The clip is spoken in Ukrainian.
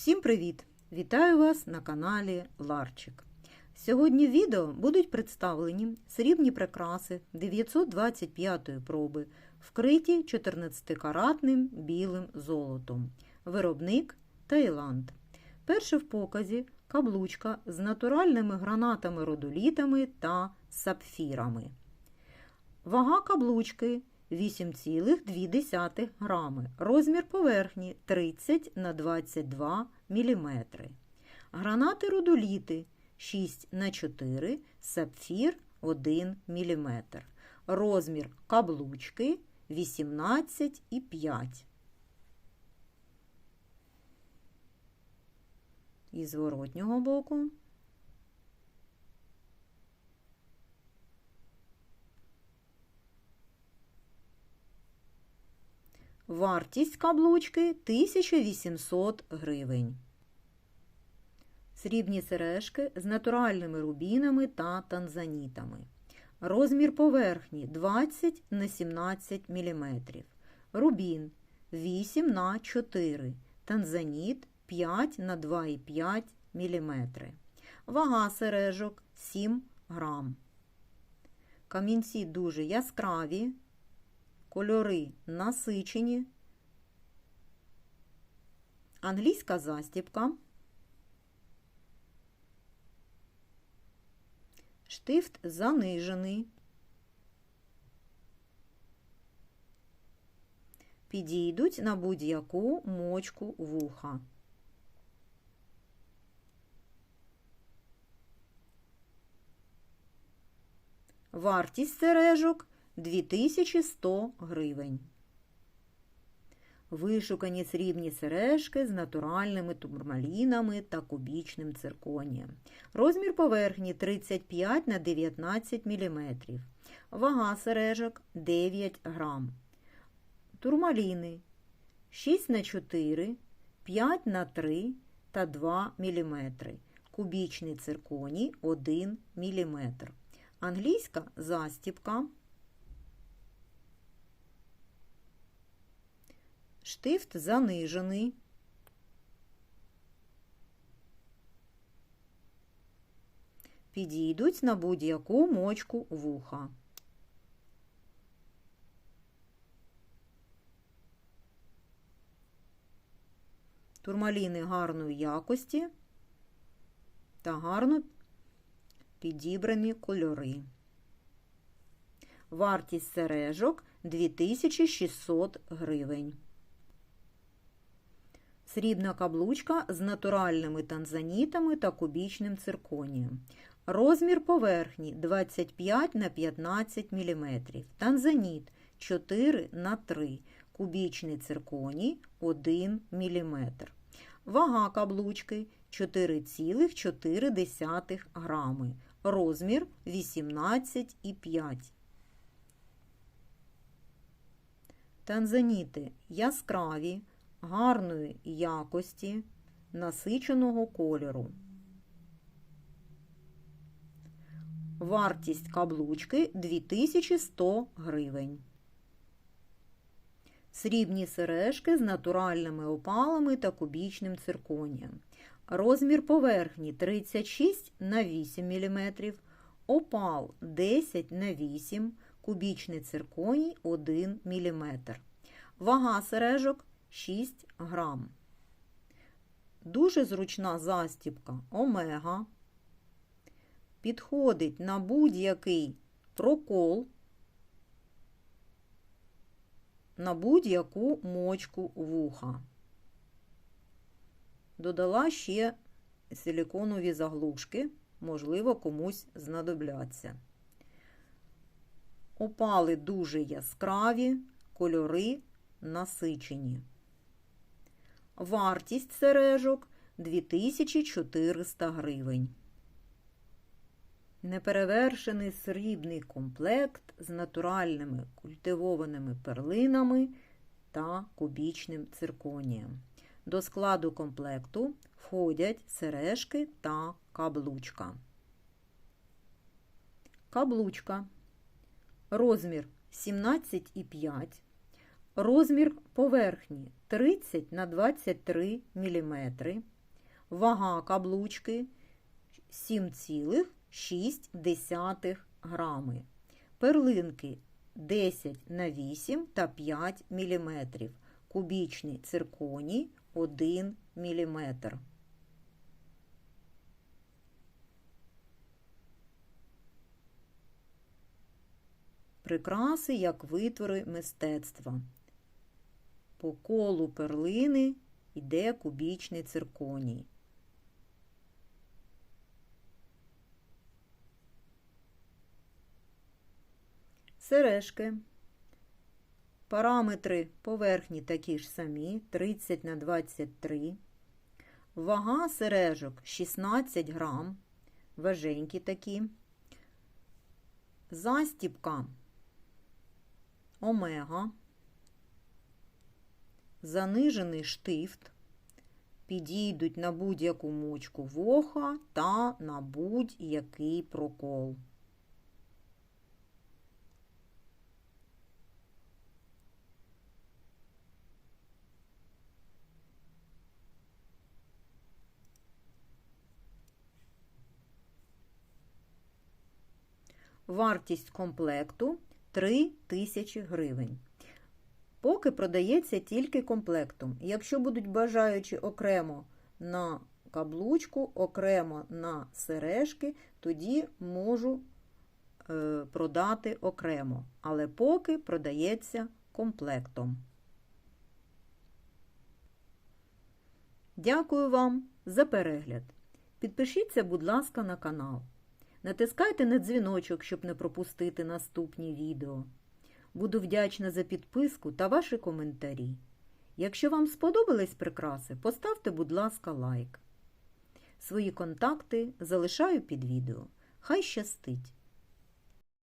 Всім привіт! Вітаю вас на каналі Ларчик. Сьогодні в відео будуть представлені срібні прикраси 925 проби, вкриті 14-каратним білим золотом. Виробник Таїланд. Перше в показі каблучка з натуральними гранатами-родолітами та сапфірами. Вага каблучки 8,2 грами. Розмір поверхні 30 на 22 мм. Гранати родоліти 6 на 4 сапфір 1 мм. Розмір каблучки 18,5 І зворотнього боку Вартість каблучки 1800 гривень. Срібні сережки з натуральними рубінами та танзанітами. Розмір поверхні 20 на 17 мм. Рубін 8 на 4 Танзаніт 5 на 2,5 мм. Вага сережок 7 грам. Камінці дуже яскраві, кольори насичені, англійська застібка, штифт занижений, підійдуть на будь-яку мочку вуха. Вартість сережок 2100 гривень. Вишукані срібні сережки з натуральними турмалінами та кубічним цирконієм. Розмір поверхні 35 на 19 мм. Вага сережок 9 грам. Турмаліни 6 на 4, 5 на 3 та 2 мм. Кубічний цирконій 1 мм. Англійська застіпка. Штифт занижений. Підійдуть на будь-яку мочку вуха. Турмаліни гарної якості та гарно підібрані кольори. Вартість сережок 2600 гривень. Срібна каблучка з натуральними танзанітами та кубічним цирконієм. Розмір поверхні 25 на 15 мм. Танзаніт 4 на 3 Кубічний цирконій 1 мм. Вага каблучки 4,4 грами. Розмір 18,5. Танзаніти яскраві, гарної якості, насиченого кольору. Вартість каблучки 2100 гривень. Срібні сережки з натуральними опалами та кубічним цирконієм. Розмір поверхні 36 на 8 мм, опал 10 на 8 кубічний цирконій 1 мм. Вага сережок 6 грам. Дуже зручна застібка омега. Підходить на будь-який прокол, на будь-яку мочку вуха. Додала ще силіконові заглушки, можливо, комусь знадобляться. Опали дуже яскраві, кольори насичені. Вартість сережок 2400 гривень. Неперевершений срібний комплект з натуральними культивованими перлинами та кубічним цирконієм. До складу комплекту входять сережки та каблучка. Каблучка. Розмір 17,5, Розмір поверхні 30 на 23 мм. Вага каблучки 7,6 грами. Перлинки 10 на 8 та 5 мм. Кубічний цирконій 1 мм. Прикраси як витвори мистецтва. По колу перлини йде кубічний цирконій. Сережки. Параметри поверхні такі ж самі 30 на 23. Вага сережок 16 грам. Важенькі такі. Застіпка омега. Занижений штифт. Підійдуть на будь-яку мочку воха та на будь-який прокол. Вартість комплекту 3 тисячі гривень. Поки продається тільки комплектом. Якщо будуть бажаючі окремо на каблучку, окремо на сережки, тоді можу е, продати окремо. Але поки продається комплектом. Дякую вам за перегляд. Підпишіться, будь ласка, на канал. Натискайте на дзвіночок, щоб не пропустити наступні відео. Буду вдячна за підписку та ваші коментарі. Якщо вам сподобались прикраси, поставте, будь ласка, лайк. Свої контакти залишаю під відео. Хай щастить!